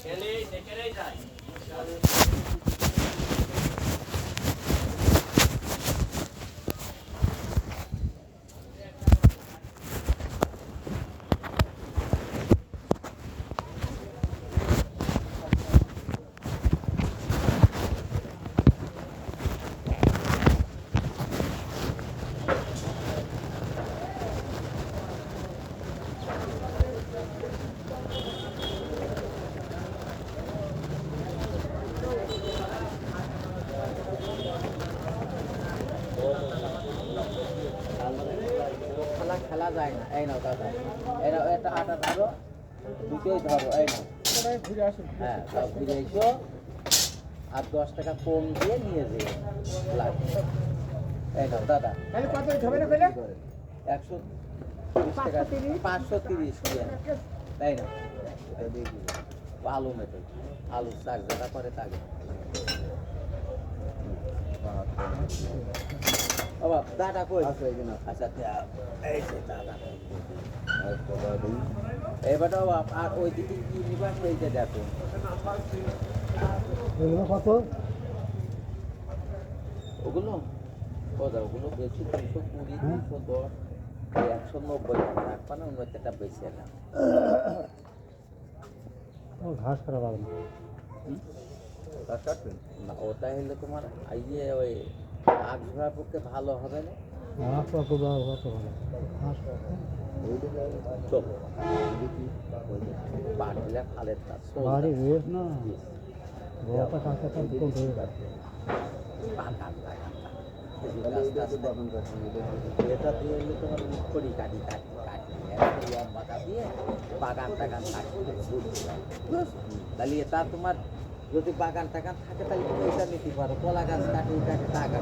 খেলা খেলা যায় না এই নাও দাদা এই নাও একটা আটা ধরো দুটোই ধরো এই নাও। ঘুরে আসুন। হ্যাঁ সব ঘুরে এসো আর দশ টাকা কম দিয়ে নিয়ে যেও লাগবে এই নাও দাদা। তাহলে কত হবে না পেলে একশো তিরিশ টাকা পাঁচশো তিরিশ। তাই না আলু মেটে আলু শাক যেটা করে তাকে। বাবা দাদা কই? আচ্ছা এই যে দাদা এবার বাবা আর ওই দিকে কি নিবা সেইটা দেখো। কত? ওগুলো? বেশি দুশো কুড়ি দুশো দশ একশো নব্বই রাখবা না অন্য একটা বেশি এলাম। ঘাস না। না ওটা হলে তোমার ইয়ে ওই আগ ঝোড়ার পক্ষে ভালো হবে না। এটা দিয়ে তোমার করি কাটি কাটি। কাটি দিয়ে বাগান টাগান কাটি তাহলে এটা তোমার যদি বাগান টাগান থাকে তাহলে তুমি এটা নিতে পারো। কলা গাছ কাটি কাটি টাকা।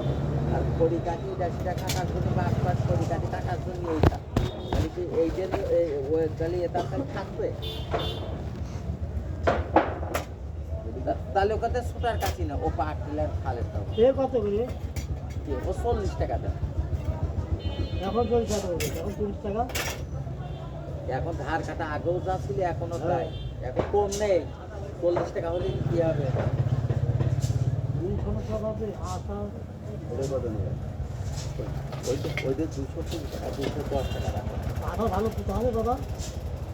আর খড়ি কাটি এটা সেটা কাটার জন্য বাস বাস খড়ি কাটি টাকার জন্য এইটা তাহলে কি এই যে এই ওই তাহলে এটা তাহলে থাকবে? তাহলে ওখানে সুতার কাছি না ও পাট দিলে খালের দাও এ কত করে? ও চল্লিশ টাকা দেয় এখন চল্লিশ টাকা এখন তিরিশ টাকা? এখন ধার কাটা আগেও যা ছিল এখনও তাই। এখন কম নেই। চল্লিশ টাকা হলে কি হবে? দুইশো টাকা হবে দুশো টাকা দুশো দশ টাকা রাখো। আঠা ভালো হবে বাবা।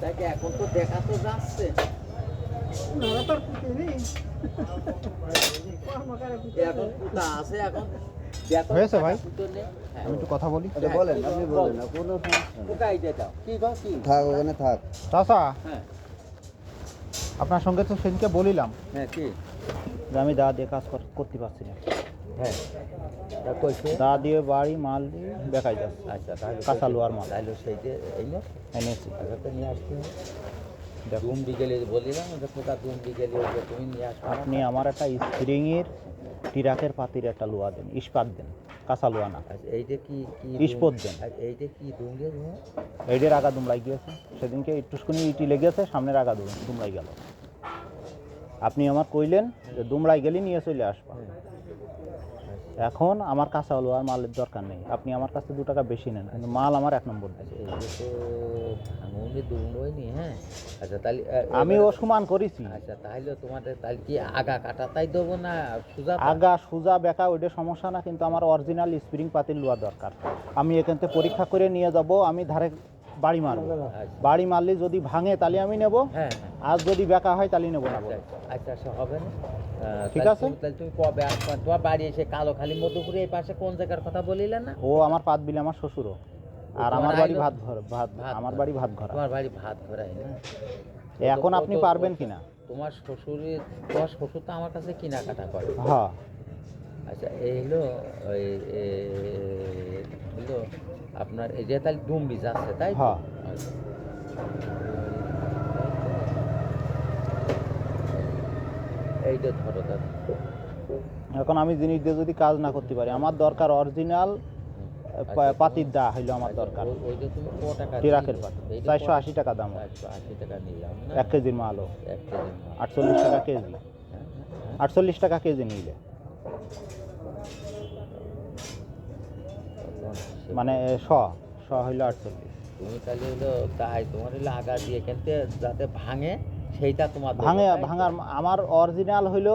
দেখে এখন তো দেখা তো যাচ্ছে। নেই। এখন কুটা আছে এখন হয়েছে ভাই? হ্যাঁ। আমি একটু কথা বলি। হ্যাঁ, বলেন আপনি বল। বলেন না কোনো সমস্যা নেই। কি কি? থাক ওখানে থাক। চাচা? হ্যাঁ। আপনার সঙ্গে তো সেদিনকে বলিলাম হ্যাঁ কি? যে আমি দা দিয়ে কাজ কর- করতে পারছি না। হ্যাঁ। দা দিয়ে বাড়ি মাল দিয়ে বেকাই যাচ্ছে। আচ্ছা কাঁচা লোহার মাল। তাহলে সেই যে এই না এনেছি আগে নিয়ে আসতে। দেখুন বিকেলে বলিলাম দুম বিকেলে তুমি নিয়ে আসবে আপনি আমার একটা স্প্রিংয়ের টিরাকের পাতির একটা লোহা দেন ইস্পাত দেন। কাঁচা লোহা না আচ্ছা এইটা কি কি ইস্পত দুম- এইটা কি? এইডের আগা দুমলাই গিয়েছে। সেদিনকে একটুখানি ইটি লেগেছে সামনের আগা দুম দুমলাই গেল। আপনি আমার কইলেন যে দুমলাই গেলে নিয়ে চলে আসবা। এখন আমার কাঁচা লোহার মালের দরকার নেই। আপনি আমার কাছে দু টাকা বেশি নেন কিন্তু মাল আমার এক নম্বর দেন হ্যাঁ? আচ্ছা তাহলে আমি ও সমান করেছি। আচ্ছা তাহলে তোমাদের তাহলে কি আগা কাটা তাই দেবো না সুজা আগা সুজা বেকা ওইটা সমস্যা না কিন্তু আমার অরিজিনাল স্প্রিং পাতির লোয়া দরকার। আমি এখান থেকে পরীক্ষা করে নিয়ে যাব আমি ধারে বাড়ি মারবো। আচ্ছা বাড়ি মারলে যদি ভাঙে তাহলে আমি নেব। হ্যাঁ হ্যাঁ। আর যদি বেকা হয় তাহলে নেব না। আচ্ছা আচ্ছা, আচ্ছা আচ্ছা হবে না। ঠিক আছে। তাহলে তুমি কবে আসবা তোমার বাড়ি এসে কালো খালি মধুপুরে এই পাশে কোন জায়গার কথা বলিলে না? ও আমার পাত বিলে আমার শ্বশুরও। আর আমার বাড়ি ভাত ঘর ভাত আমার বাড়ি ভাত ঘর। আমার বাড়ি ভাত ঘোরাই না? এখন আপনি পারবেন কিনা? তোমার শ্বশুরের তোমার শ্বশুর তো আমার কাছে কেনাকাটা করে। হ্যাঁ। আচ্ছা এই হলো ওই হলো আপনার এই যে তাহলে ডুম্বি যাচ্ছে তাই তো? হ্যাঁ। আচ্ছা। এইটা ধরো দাদা এখন আমি জিনিস দিয়ে যদি কাজ না করতে পারি আমার দরকার অরিজিনাল পাতির দা হইল আমার আচ্ছা, দরকার। টিরাকের পাতি চারশো আশি টাকা দাম। এক কেজির মালও আটচল্লিশ টাকা কেজি। হ্যাঁ, হ্যাঁ, আটচল্লিশ টাকা কেজি নিলে। মানে শ শ হইল আটচল্লিশ। তুমি তাহলে হলো তাই তোমার হলো আগা দিয়ে এখানতে যাতে ভাঙে সেইটা তোমার ভাঙে ভাঙার আমার অরিজিনাল হইল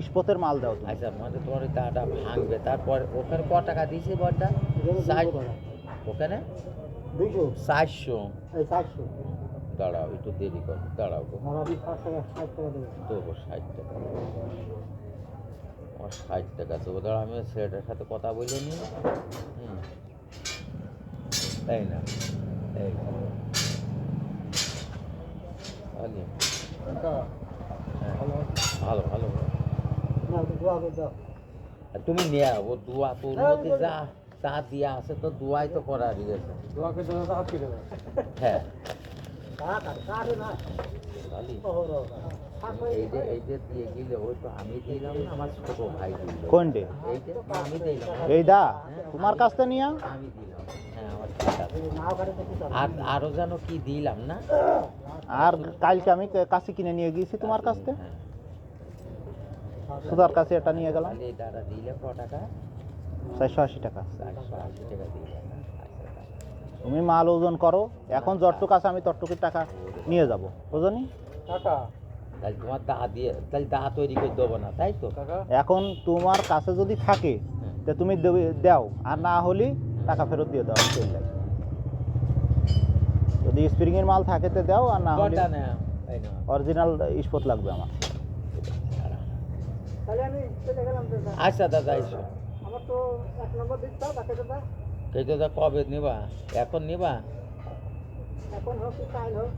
ইস্পতের মাল দাও আচ্ছা মানে তোমার ওই দাটা ভাঙবে তারপর ওখানে ক টাকা দিয়েছে বলটা? ষাট ওখানে? চারশো চারশো দাঁড়াও একটু দেরি কর দাঁড়াও গো। আর ষাট টাকা ষাট টাকা দেবেন দেবো ষাট টাকা। আমার ষাট টাকা দেবো দাঁড়া আমি ছেলেটার সাথে কথা বলে নিই। হুম। তাই না এই হ্যাঁ, ভালো ভালো তুমি নিয়ে ও দোয়া তোর মধ্যে যা চা দিয়া আছে তো দোয়াই তো করা তো হাত দেবে হ্যাঁ। কোনটে? এই যে আমি দিলাম এই দা তোমার কাছ থেকে নিয়া? আমি দিলাম হ্যাঁ আমার ঠিক আছে নাও কাটে তো কি আর আরও যেন কি দিলাম না? আর কালকে আমি কাছে কিনে নিয়ে গিয়েছি তোমার কাছ থেকে। হ্যাঁ, সুধার কাছে এটা নিয়ে গেলাম। তাহলে এই দাদা দিলে ক টাকা? চারশো আশি টাকা। চারশো আশি টাকা দিলে। আচ্ছা, তুমি মাল ওজন করো এখন যতটুকু আছে আমি ততটুকুর টাকা নিয়ে যাব। বুঝনি? কাকা। তাহলে তোমার দা দিয়ে তাহলে দা তৈরি করে দেবো না তাই তো? এখন তোমার কাছে যদি থাকে হ্যাঁ। তা তুমি দাও। আর না হলে টাকা ফেরত দিয়ে দাও চলে যায় যদি স্প্রিং এর মাল থাকে তো দাও আর না হলে অরিজিনাল স্পট লাগবে আমার। তাহলে আমি চলে গেলাম তো দাদা। আচ্ছা দাদা আমার তো এক নম্বর তাকে দাদা। এই দাদা কবে নিবা? এখন নিবা? এখন হোক কাল হোক।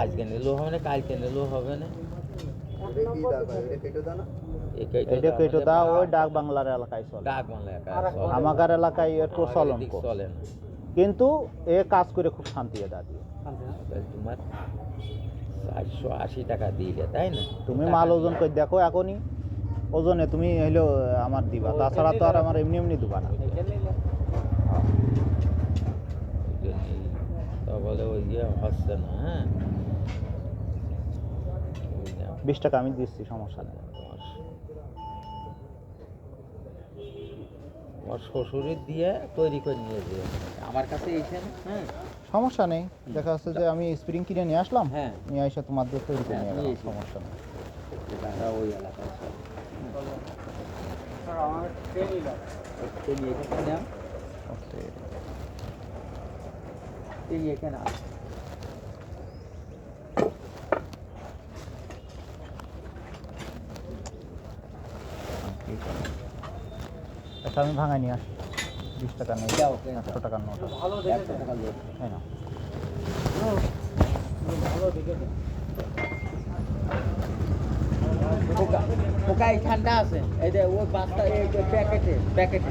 আজকে নিলেও হবে না কালকে নিলেও হবে না। এটা কেটো ওই ডাক বাংলার এলাকায় চলে। ডাক বাংলা। আমাদের এলাকায় একটু চলন চলে না। কিন্তু এ কাজ করে খুব শান্তি দাদি তাহলে তোমার চারশো আশি টাকা দিলে তাই না? তুমি মাল ওজন করে দেখো এখনই। ওজনে তুমি হইল আমার দিবা। তাছাড়া তো আর আমার এমনি এমনি দিবা না ওই জন্যই তা বলে ওই ইয়ে হচ্ছে না হ্যাঁ? বিশ টাকা আমি দিচ্ছি সমস্যা নেই। তোমার শ্বশুরের দিয়ে তৈরি করে নিয়ে যেও আমার কাছে এসে হ্যাঁ? সমস্যা নেই দেখা যাচ্ছে যে আমি স্প্রিং কিনে নিয়ে আসলাম হ্যাঁ। নিয়ে এসে তোমার দিয়ে তৈরি করে হ্যাঁ, নিয়ে গেলাম সমস্যা নেই। ওই এলাকায় আমার লাগে তুমি এখানে নাও ওকে। এই এখানে। আচ্ছা আমি ভাঙাই নিয়ে আসি। বিশ টাকা নেই একশো টাকার নোট ভালো দেখে তাই না ভালো দেখে। পোকা এইখানটা আছে। এই যে ওই বাস্তা এই প্যাকেটে প্যাকেটে।